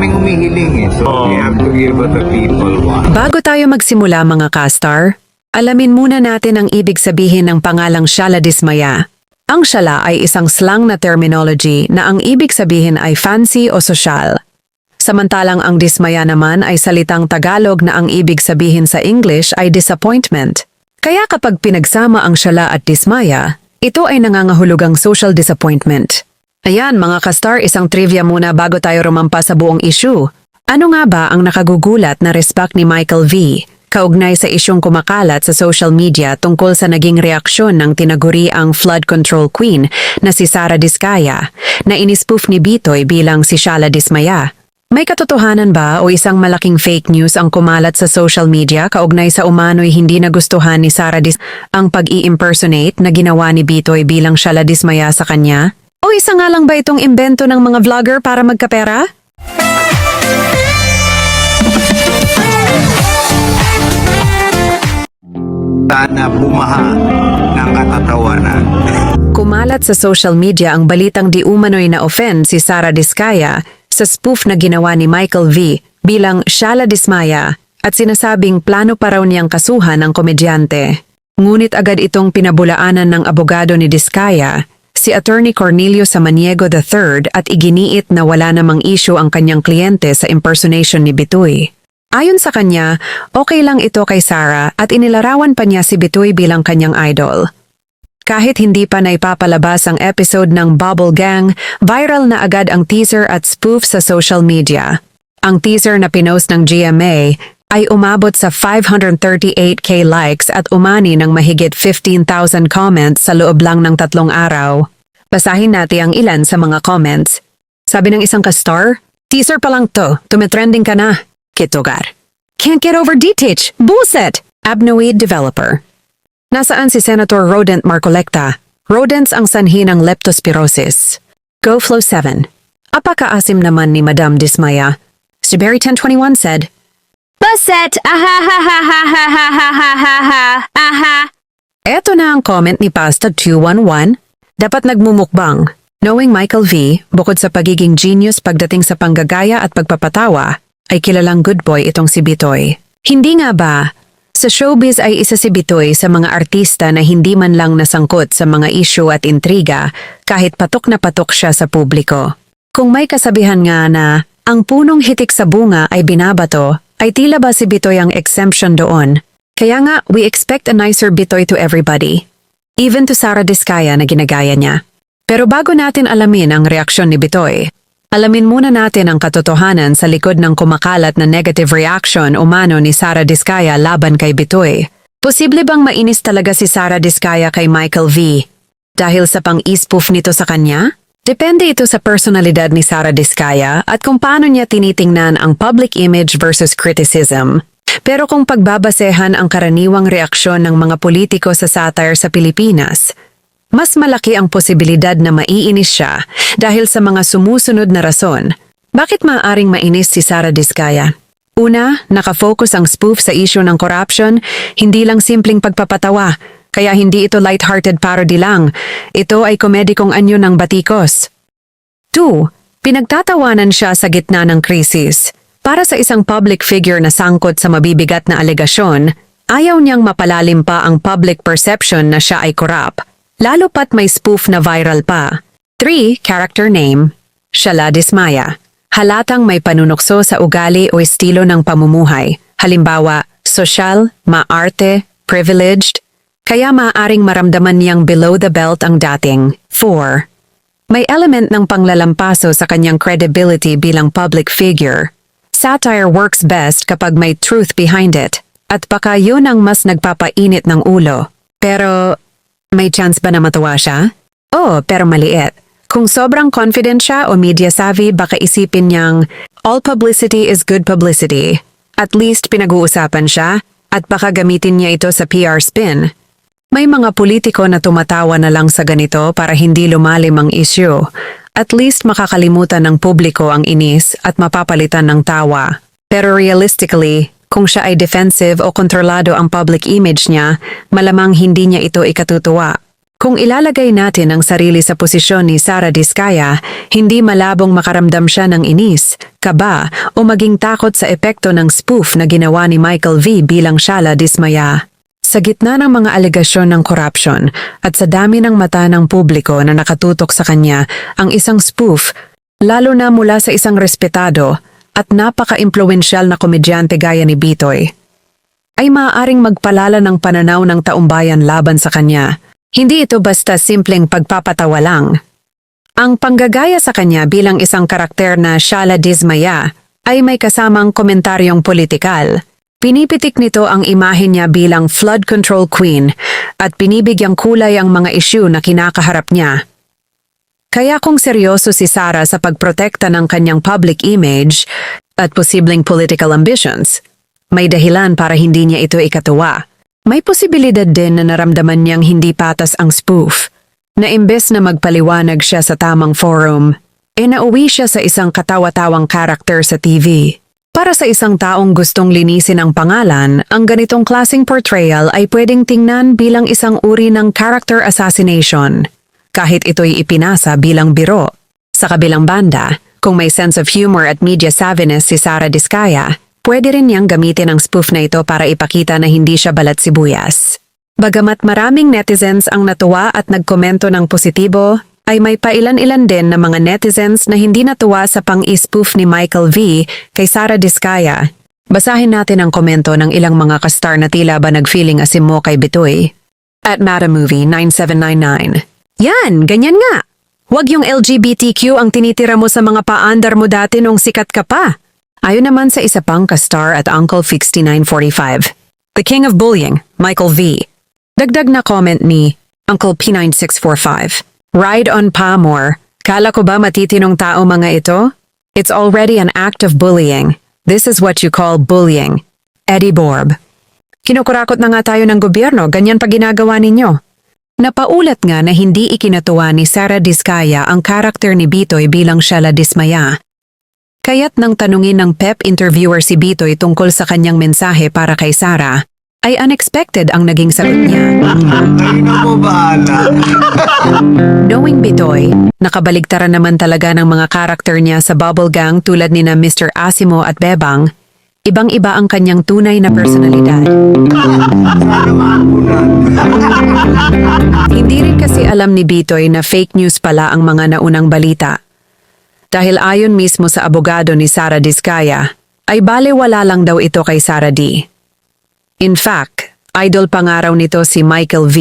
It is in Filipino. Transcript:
daming umihiling eh. So we have to give the people want. Bago tayo magsimula mga kastar, alamin muna natin ang ibig sabihin ng pangalang Shala Dismaya. Ang shala ay isang slang na terminology na ang ibig sabihin ay fancy o sosyal. Samantalang ang dismaya naman ay salitang Tagalog na ang ibig sabihin sa English ay disappointment. Kaya kapag pinagsama ang shala at dismaya, ito ay nangangahulugang social disappointment. Ayan mga kastar, isang trivia muna bago tayo rumampa sa buong issue. Ano nga ba ang nakagugulat na respack ni Michael V. kaugnay sa isyong kumakalat sa social media tungkol sa naging reaksyon ng tinaguri ang flood control queen na si Sara Diskaya na inispoof ni Bitoy bilang si Shala Dismaya? May katotohanan ba o isang malaking fake news ang kumalat sa social media kaugnay sa umano'y hindi nagustuhan ni Sara Dis ang pag-i-impersonate na ginawa ni Bitoy bilang Shala Dismaya sa kanya? O isa nga lang ba itong imbento ng mga vlogger para magkapera? Sana bumaha ng katatawanan. Kumalat sa social media ang balitang di umano'y na-offend si Sara Diskaya sa spoof na ginawa ni Michael V. bilang Shala Dismaya at sinasabing plano pa raw niyang kasuhan ang komedyante. Ngunit agad itong pinabulaanan ng abogado ni Diskaya, si Attorney Cornelio Samaniego III at iginiit na wala namang issue ang kanyang kliyente sa impersonation ni Bitoy. Ayon sa kanya, okay lang ito kay Sarah at inilarawan pa niya si Bitoy bilang kanyang idol. Kahit hindi pa naipapalabas ang episode ng Bubble Gang, viral na agad ang teaser at spoof sa social media. Ang teaser na pinost ng GMA ay umabot sa 538k likes at umani ng mahigit 15,000 comments sa loob lang ng tatlong araw. Basahin natin ang ilan sa mga comments. Sabi ng isang ka-star, teaser pa lang to, tumitrending ka na. Kitugar. Can't get over Ditich, bullset! Abnoid developer. Nasaan si Senator Rodent Marcolecta? Rodents ang sanhi ng leptospirosis. GoFlow 7. Apakaasim naman ni Madam Dismaya. Si Berry 1021 said, Baset! Ahahahahahahahaha! Aha! Eto na ang comment ni Pasta 211. Dapat nagmumukbang. Knowing Michael V, bukod sa pagiging genius pagdating sa panggagaya at pagpapatawa, ay kilalang good boy itong si Bitoy. Hindi nga ba? Sa showbiz ay isa si Bitoy sa mga artista na hindi man lang nasangkot sa mga issue at intriga kahit patok na patok siya sa publiko. Kung may kasabihan nga na ang punong hitik sa bunga ay binabato, ay tila ba si Bitoy ang exemption doon? Kaya nga, we expect a nicer Bitoy to everybody. Even to Sara Diskaya na ginagaya niya. Pero bago natin alamin ang reaksyon ni Bitoy, alamin muna natin ang katotohanan sa likod ng kumakalat na negative reaction umano ni Sara Diskaya laban kay Bitoy. Posible bang mainis talaga si Sara Diskaya kay Michael V? Dahil sa pang-ispoof nito sa kanya? Depende ito sa personalidad ni Sara Diskaya at kung paano niya tinitingnan ang public image versus criticism. Pero kung pagbabasehan ang karaniwang reaksyon ng mga politiko sa satire sa Pilipinas, mas malaki ang posibilidad na maiinis siya dahil sa mga sumusunod na rason. Bakit maaaring mainis si Sara Diskaya? Una, nakafocus ang spoof sa issue ng corruption, hindi lang simpleng pagpapatawa, kaya hindi ito light-hearted parody lang. Ito ay komedikong anyo ng batikos. 2. Pinagtatawanan siya sa gitna ng krisis. Para sa isang public figure na sangkot sa mabibigat na alegasyon, ayaw niyang mapalalim pa ang public perception na siya ay korap, lalo pat may spoof na viral pa. 3. Character name Shala Dismaya. Halatang may panunokso sa ugali o estilo ng pamumuhay. Halimbawa, sosyal, maarte, privileged, kaya maaaring maramdaman niyang below the belt ang dating. 4. May element ng panglalampaso sa kanyang credibility bilang public figure. Satire works best kapag may truth behind it, at baka yun ang mas nagpapainit ng ulo. Pero, may chance ba na matuwa siya? Oo, pero maliit. Kung sobrang confident siya o media savvy, baka isipin niyang, all publicity is good publicity. At least pinag-uusapan siya, at baka gamitin niya ito sa PR spin. May mga politiko na tumatawa na lang sa ganito para hindi lumalim ang issue. At least makakalimutan ng publiko ang inis at mapapalitan ng tawa. Pero realistically, kung siya ay defensive o kontrolado ang public image niya, malamang hindi niya ito ikatutuwa. Kung ilalagay natin ang sarili sa posisyon ni Sara Diskaya, hindi malabong makaramdam siya ng inis, kaba o maging takot sa epekto ng spoof na ginawa ni Michael V bilang Shala Dismaya. Sa gitna ng mga alegasyon ng corruption at sa dami ng mata ng publiko na nakatutok sa kanya, ang isang spoof, lalo na mula sa isang respetado at napaka-impluensyal na komedyante gaya ni Bitoy, ay maaaring magpalala ng pananaw ng taumbayan laban sa kanya. Hindi ito basta simpleng pagpapatawa lang. Ang panggagaya sa kanya bilang isang karakter na Shala Dismaya ay may kasamang komentaryong politikal. Pinipitik nito ang imahe niya bilang flood control queen at binibigyang kulay ang mga isyu na kinakaharap niya. Kaya kung seryoso si Sara sa pagprotekta ng kanyang public image at posibleng political ambitions, may dahilan para hindi niya ito ikatuwa. May posibilidad din na naramdaman niyang hindi patas ang spoof, na imbes na magpaliwanag siya sa tamang forum, e nauwi siya sa isang katawa-tawang karakter sa TV. Para sa isang taong gustong linisin ang pangalan, ang ganitong klasing portrayal ay pwedeng tingnan bilang isang uri ng character assassination, kahit ito'y ipinasa bilang biro. Sa kabilang banda, kung may sense of humor at media savviness si Sara Diskaya, pwede rin niyang gamitin ang spoof na ito para ipakita na hindi siya balat sibuyas. Bagamat maraming netizens ang natuwa at nagkomento ng positibo, ay may pailan-ilan din na mga netizens na hindi natuwa sa pang-spoof ni Michael V kay Sara Diskaya. Basahin natin ang komento ng ilang mga kastar na tila ba nag-feeling asim mo kay Bitoy. At Matamovie 9799. Yan, ganyan nga. Huwag yung LGBTQ ang tinitira mo sa mga paandar mo dati nung sikat ka pa. Ayon naman sa isa pang kastar at Uncle Fixty 945. The King of Bullying, Michael V. Dagdag na comment ni Uncle P9645. Ride on Pamor. Kala ko ba matitinong tao mga ito? It's already an act of bullying. This is what you call bullying. Eddie Borb. Kinukurakot na nga tayo ng gobyerno, ganyan pa ginagawa ninyo. Napaulat nga na hindi ikinatuwa ni Sara Diskaya ang karakter ni Bitoy bilang Shala Dismaya. Kaya't nang tanungin ng PEP interviewer si Bitoy tungkol sa kanyang mensahe para kay Sara, ay unexpected ang naging sagot niya. Kayo na mo bahala. Knowing Bitoy, nakabaligtaran naman talaga ng mga karakter niya sa Bubble Gang tulad ni na Mr. Asimo at Bebang, ibang-iba ang kanyang tunay na personalidad. Sana. Hindi rin kasi alam ni Bitoy na fake news pala ang mga naunang balita. Dahil ayon mismo sa abogado ni Sara Diskaya, ay balewala lang daw ito kay Sara D. In fact, idol pangaraw nito si Michael V.